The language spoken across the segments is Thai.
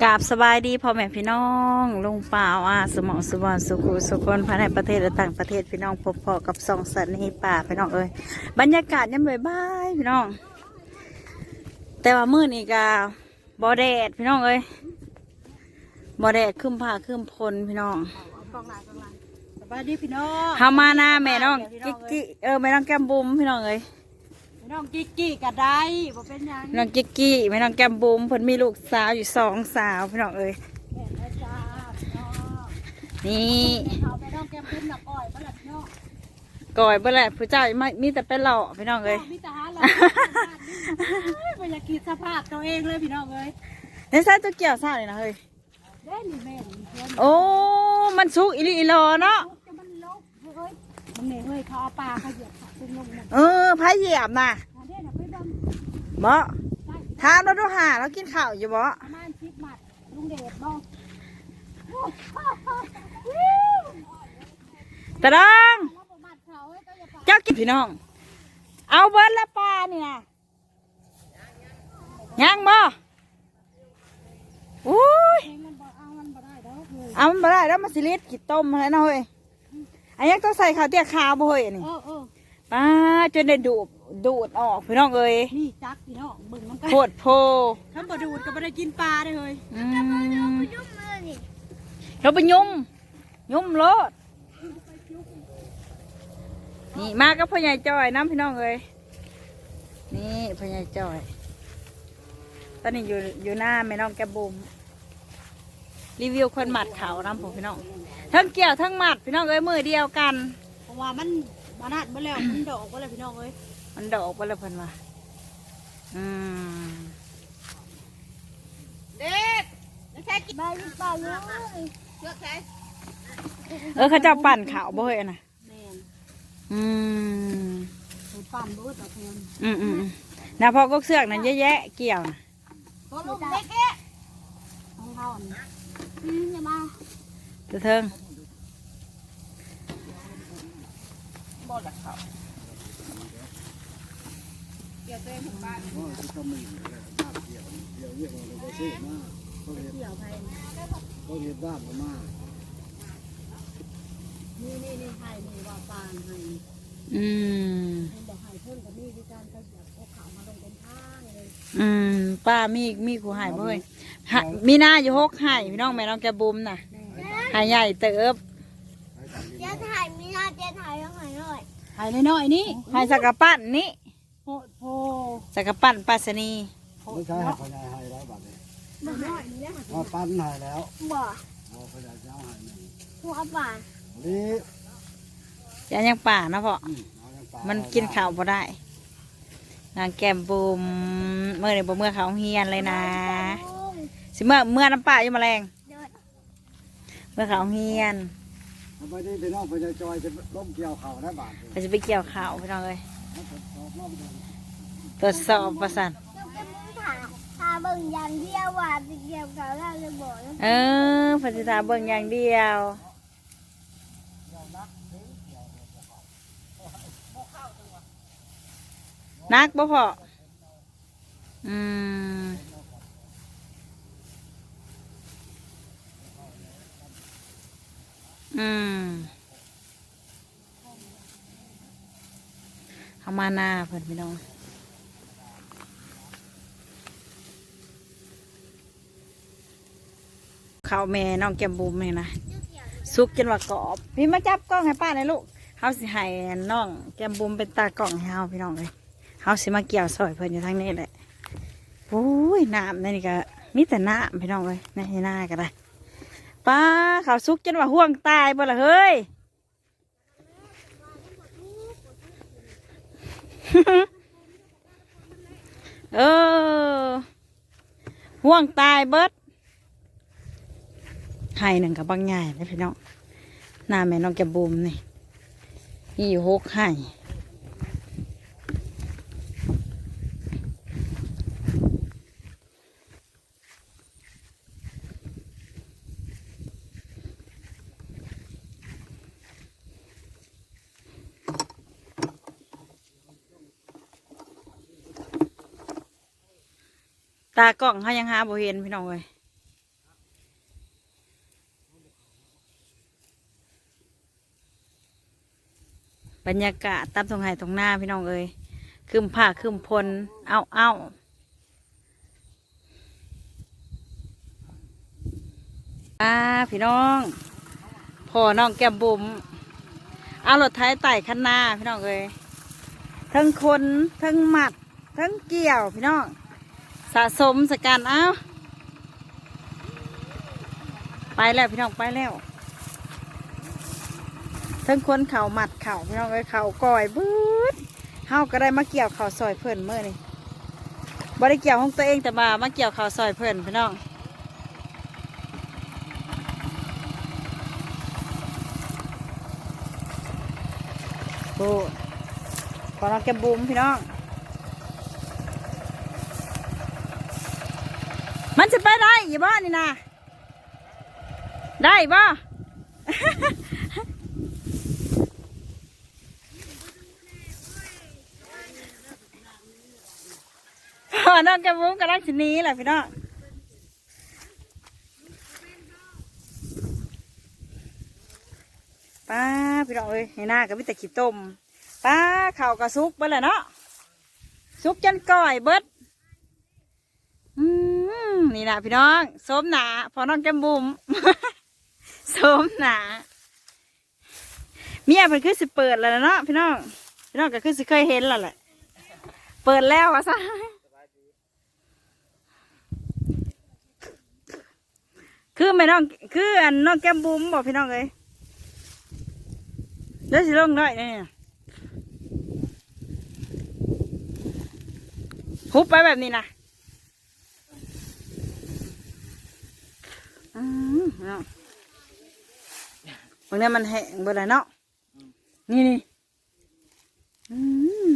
กราบสบายดีพ่อแม่พี่น้องลุงป่าวอาสมองสุวรรณสุขุสุคนภายในประเทศและต่างประเทศพี่น้องพบพอกับสองสัตว์ในป่าพี่น้องเอ้ยบรรยากาศยังบ่บายๆพี่น้อง แต่ว่ามื้อนี้ก็บ่แดดพี่น้องเอ้ยบ่แดดครึมผ้าครึมพลพี่น้องสบายดีพี่น้องเฮามาหน้าแม่น้องกิ๊กกิ๊กเออแม่น้องแก้มบุ๋มพี่น้องเอ้ย พี่น้องกิ๊กกี้ก็ได้บ่เป็นหยังน้องกิ๊กกี้แม่น้องแก้มบุ๋มเพิ่นมีลูกสาวอยู่สองสาวพี่น้องเอ้ยแม่นะจ้าพี่น้องนี่เขาไปน้องแก้มพุ่มหนักอ้อยบ่ล่ะพี่น้องก่อยเบ่แหละผู้เจ้าไม่มีแต่เป็นหล่อพี่น้องเอ้ยมีทหารเราบ่อยากคิดสภาพตัวเองเลยพี่น้องเอ้ยในซ่าตัวเกี่ยวซ่าเลยนะเฮ้ยเด้นี่แม่นี่เพิ่นโอ้มันสุกอีหลีอีหลอเนาะจะมันลบเฮ้ย มันนี่เฮ้ยเขาเอาปลาเขาเหยียบขาตึงลงนั่นเออพายเหยียบน่ะอันนี้น่ะไปเบิ่งบ่ได้ถามเราดูหาเรากินข้าวอยู่บ่ประมาณ10หมัดลุงเดชบ่ตะดองแล้วบ่หมัดเขาเฮ้ยก็อย่าปาเจ้ากินพี่น้อง เอาเบิร์ละปลานี่นะยังบ่อุ้ย เองมันบ่เอามันบ่ได้ดอกเฮ้ยเอามันบ่ได้แล้วมาสิลิดกินต้มมาแล้วนะเฮ้ย อันนี้ต้องใส่ข้าวเตี้ยขาวบ่เฮ้ยนี่เออเออป้าจนได้ดูดดูดออกพี่น้องเอ้ยนี่จักพี่น้องเบิ่งน้ำกันโคตรโพถ้าบ่ดูดก็บ่ได้กินปลาได้เลยอืมเราไปยุ่มยุ่มรถนี่มากับพ่อใหญ่จอยน้ำพี่น้องเอ้ยนี่พ่อใหญ่จอยตอนนี้อยู่อยู่หน้าแม่น้องแกบบุมรีวิวคนหมัดเขาวน้ำผมพี่น้อง ทั้งเกี่ยวทั้งหมัดพี่น้องเอ้ยมือเดียวกัน เพราะว่ามันมานาดบ่แล้วมันดอกบ่แล้วพี่น้องเอ้ยมันดอกไปแล้วเพิ่นว่าอืมเด็กแล้วใช้กินใบหรือเปล่าเลยเลือกใช้เออเขาเจ้าปั่นขาวบ่เฮ้ยน่ะแม่นอืมไปปั่นบ่ต่อเพิ่นอืมอืมอืมนะพอก็เสือกนั่นเยอะแยะเกี่ยวนะตัวลูกเด็กเอ๊ะของเขาอันนี้อืมอย่ามาเดือเทิง บ่ละเขาเกี่ยวตัวเองของบ้านก็จะต้องมีบ้านเกี่ยวเกี่ยวเรียกว่าเราไปซื้อมาเขาเห็นเกี่ยวไปเขาเห็นบ้านเขามานี่นี่นี่ให้นี่ว่าปานให้อืมมันบอกให้เพิ่นก็มีวิการเขาเหยียบเอาขาวมาลงเป็นทางเลยอืมป้ามีมีขู่หายบ่เฮ้ยหามีหน้าอยู่หกหายพี่น้องแม่น้องแกบุมน่ะหายใหญ่เติบ เจ๊ถ่ายมีหน้าเจ๊ถ่ายแล้วหน่อยห น่อยให้น้อยๆนี่หายสักกะปั้นนี่โพดโพสักกะปั้นปัสนีไม่ใช่ให้พญายให้แล้วบัดนี้น้อยๆนี่แหละมาปั้นให้แล้วบ่เอาพญายเจ้าให้หนึ่งหัวป่านนี่จะยังป่านะพ่ออืมเอายังปลามันกินข้าวบ่ได้ นางแก้มบุมเมื่อเนี่ยบ่เมื่อเขาเฮียนเลยนะลุงสิเมื่อเมื่อน้ำป่าอยู่แมลงเดินเมื่อเขาเฮียน ทำไมนี่พี่น้องพญายจอยจะล้มเกี่ยวเข่าได้บาทเราจะไปเกี่ยวข้าวพี่น้องเอ้ยสอบรอบเดียวตรวจสอบประสันลุงจะมึงถ่ายทาเบิ่งอย่างเดียวว่าจะเกี่ยวกับเราจะบอกนะเออพันธิตาเบิ่งอย่างเดียวนักบ่พออืม อืมเอามาหน้าเพิ่อนพี่น้องข้าวแม่น้องแกมบุมนี่นะสุกจนว่ากรอบ พี่มาจับกล้องให้ป้าหน่อยลูกเฮาสิให้น้องแกมบุมเป็นตากล้องให้เฮาพี่น้องเลยเฮาสิมาเกี่ยวซอยเพิ่อนอยู่ทางนี้แหละโอ้ยน้ำนี่ก็มีแต่น้ำพี่น้องเลยในหน้าก็ได้ ป้าข้าวสุกจนว่าห่วงตายบ่ละเฮ้ยเออห่วงตายเบิดไห่หนึ่งกับบางใหญ่เลยพี่น้องหน้าแม่น้องแกบูมนี่นี่อยู่หกไห่ ตากล้องเขายังหาบ่เห็นพี่น้องเลยบรรยากาศตามรงไหนตรงหน้าพี่น้องเอ้ยคืมผ้าคืมพลเอาเอาอาพี่น้องพอน้องแก้มบุ๋มเอารถไถไต่คันหน้าพี่น้องเอ้ยทั้งคนทั้งหมัดทั้งเกี่ยวพี่น้อง สะสมสกันเอาไปแล้วพี่น้องไปแล้วทั้งคนเข่าหมัดเข่าพี่น้องเอ้ยเข่าก่อยบืดเฮาก็ได้มาเกี่ยวเข่าซอยเพิ่อนเมื่อนี่บ่ได้เกี่ยวของตัวเองแต่มามาเกี่ยวเข่าซอยเพิ่อนพี่น้องโอ้ขอน้องแกมบุ้มพี่น้อง มันจะไปได้ อยู่บ้นี่นะได้บ่พอน้องแกมุ้งกำลังชนีแหละพี่น้องป้าพี่น้องเอ้ยให้หน้ากับพี่แต่ขี้ต้มป้าเข่ากระซุกเบิดเลยเนาะซุกจนก่อยเบิด นี่นะพี่น้องสมหนาพอน้องแกมบุมสมหนาเมียเพิ่นคือสิเปิดแล้วเนาะพี่น้องพี่น้องก็คือสิเคยเห็นแล้วแหละเปิดแล้วอะซะคือไม่น้องคืออันน้องแก้มบุ้มบอกพี่น้องเลยแล้วสิลงได้เนี่ยฮุบไปแบบนี้นะอืม เนาะบางทีมันแห้งเบดเลยเนาะนี่นี่อืม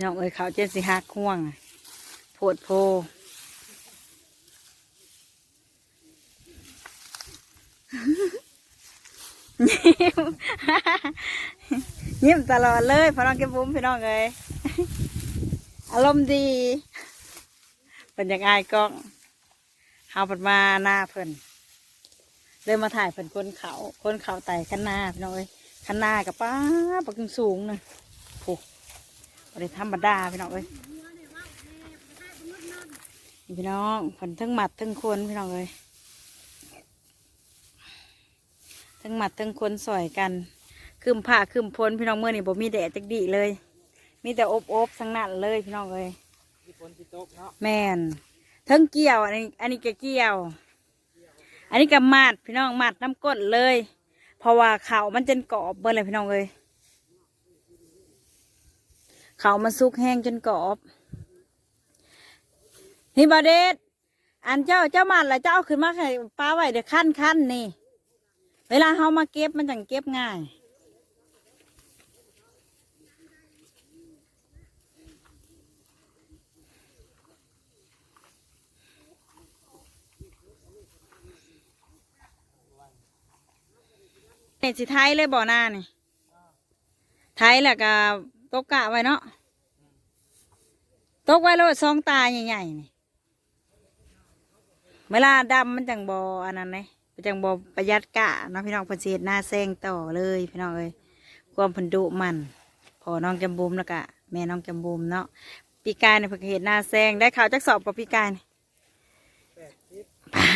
น้องเอ้ยเขาเจ็ดสิหักห่วงอะโพดโพยิ้มยิ้มตลอดเลยพอน้องแกมบุ้มพี่น้องเอ้ยอารมณ์ดีเป็นยังไงกล้องเฮาเปิดมาหน้าเพิ่น เลยมาถ่ายเพิ่นคนเขาคนเขาไต่ขันหน้าพี่น้องเอ้ยขันหน้ากับป้าปักสูงๆนะโอ้บริธรรมดาพี่น้องเอ้ยนี่พี่น้องเพิ่นทั้งหมัดทั้งคนพี่น้องเอ้ยทั้งหมัดทั้งคนสอยกันคืมผ้าคืมพ้นพี่น้องเมื่อนี่บ่มีแดดจักดีเลย มีแต่อบอบๆทั้งนั้นเลยพี่น้องเอ้ยที่ฝนที่ตกเนาะแม่นทั้งเกี่ยวอันนี้อันนี้ก็เกี่ยว อันนี้ก็มัดพี่น้องมัดน้ำก้นเลย เพราะว่าเขามันจนกรอบเบิ่เลยพี่น้องเลยเขามันสุกแห้งจนกรอบนี่บาเดชอันเจ้าเจ้ามัดแล้วเจ้าเอาขึ้นมาให้ป้าไว้เดี๋ยวขั้นขั้นนี่ เวลาเขามาเก็บมันจังเก็บง่าย นี่สิไทยเลยบ่อหน้านี่ไทยแหละก็ตกกะไว้เนาะตกไว้แล้วซองตาใหญ่ๆนี่เวลาดำมันจังบออันนั้นเลยจังบอประหยัดกะเนาะพี่น้องเพิ่นเฮ็ดหน้าแซงต่อเลยพี่น้องเอ้ยความเพิ่นดุมัน พอน้องจำบุมแล้วก็แม่น้องจำบุมเนาะปีกายเนี่ยเพิ่นก็เฮ็ดหน้าแซงได้ข่าวจักสอบกับปีกายป้า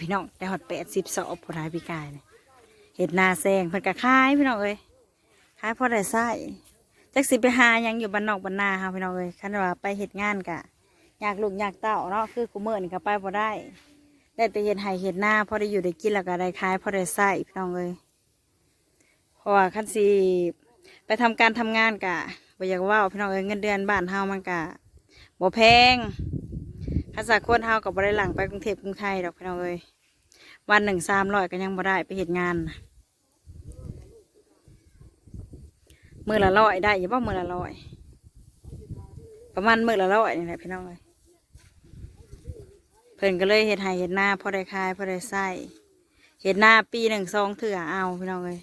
พี่น้องได้ฮอดแปดสิบสอบพอได้ปีกายนี่ย เห็ดนาแซงเพิ่นก็ขายพี่น้องเอ้ยขายพอได้ไส้จักสิไปหายังอยู่บ้านนอกบ้านนาเฮาพี่น้องเอ้ยคันว่าไปเฮ็ดงานกะ อยากลูกอยากเต้าเนาะคือกูเมื่อนี่ก็ไปบ่ได้ได้แต่เฮ็ดไห้เฮ็ดหน้าพอได้อยู่ได้กินแล้วก็ได้ขายพอได้ไส้พี่น้องเอ้ยเพราะว่าคันสิไปทำการทำงานกะบ่อยากว่าพี่น้องเอ้ยเงินเดือนบ้านเฮามันกะบ่แพงคันสักคนเฮาก็บ่ได้หลังไปกรุงเทพกรุงไทยดอกพี่น้องเอ้ยวันหนึ่งสามร้อยก็ยังบ่ได้ไปเหตุงานนะ มือละร้อยได้อยังบ่มือละร้อย ประมาณมือละร้อยนี่แหละพี่น้องเลยเพิ่นก็เลยเห็ดไห้เห็ดหน้าพอได้ขายพอได้ใส่เห็ดหน้าปีหนึ่งสองเถื่อเอาพี่น้องเลย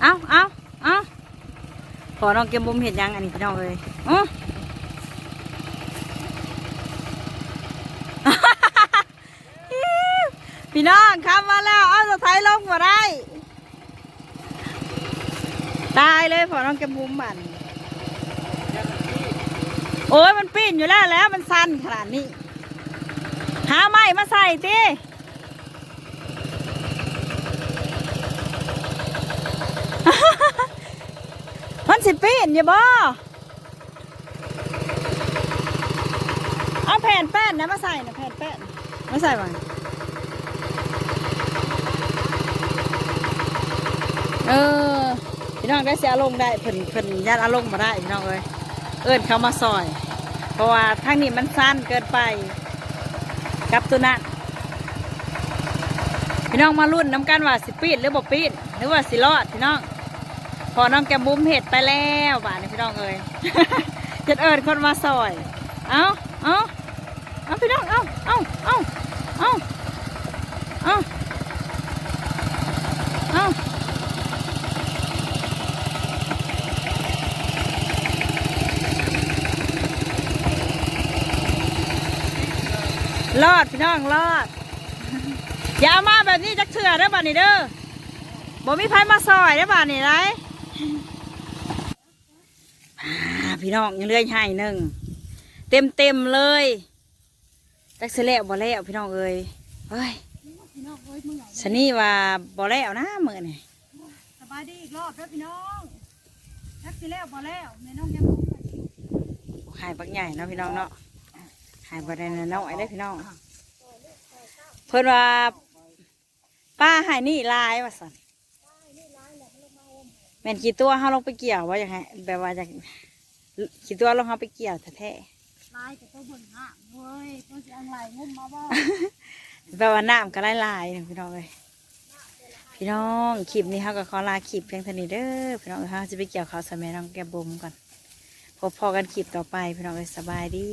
เอาเอาเอาขอน้องเก็บบุมเห็ดยังอันนี้พี่น้องเลยอ๋อพี่น้องครับมาแล้ว เอาสะท้ายลงมาได้ ตายเลยพอน้องแกมบุมบันโอ้ยมันปีนอยู่แล้วแล้วมันสั้นขนาดนี้ หาไม้มาใส่ติมันสิปีนอยู่บ่เอาแผ่นแป้นนะมาใส่นะแผ่นแป้นมาใส่บ่เออ พี่น้องได้เสียลงได้เพิ่นเพิ่นยัดอารมณ์มาได้พี่น้องเอ้ยเอิ้นเขามาซอย เพราะว่าทางนี้มันสั้นเกินไปกับตัวนั้นพี่น้องมารุ่นน้ำกันว่าสิปีดหรือบ่ปีดหรือว่าสิรอดพี่น้อง พอน้องแกมบุ้มเห็ดไปแล้วบ้านพี่น้องเอ้ยจะเอิญคนมาซอย เอาเอาเอาพี่น้องเอาเอาเอาเอาเอาเอา รอดพี่น้องรอด อย่าเอามาแบบนี้จักเถื่อเด้อบ้านนี้เด้อบ่มีไผมาซอยเด้อบ้านนี้ไรอ่าพี่น้องยังเลื่อยให้หนึ่งเต็มเต็มๆเลยจักเสแล้วบ่แล้วพี่น้องเอ้ยเฮ้ยพี่น้องเอ้ยมึงใหญ่ชะนี่ว่าบ่แล้วนะมือนี่สบายดีอีกรอบเด้อพี่น้องทักสิแล้วบ่แล้วแม่น้องยังบ่ไปหายบักใหญ่เนาะพี่น้องเนาะ หายบักได้น้อยได้อพี่น้อง เพิ่นว่า ป้าใหายนี่ลายว่าสันแม่นกี่ตัวเฮาลงไปเกี่ยวว่าอย่างไงแบบว่าจากกี่ตัวลงเฮาไปเกี่ยวแท้ลายกับตัวเบิ่งห้ามเว้ยตัวสิอังไหลงุ่มมาบ่ๆแบบว่าน้ำก็ลายๆนะพี่น้องเลยพี่น้องคลิปนี้เฮาก็ขอลาคลิปเพียงเท่านี้เด้อพี่น้องเฮาจะไปเกี่ยวข้าวสมัยน้องแกบบุมก่อนพบพอกันคลิปต่อไปพี่น้องเลยสบายดี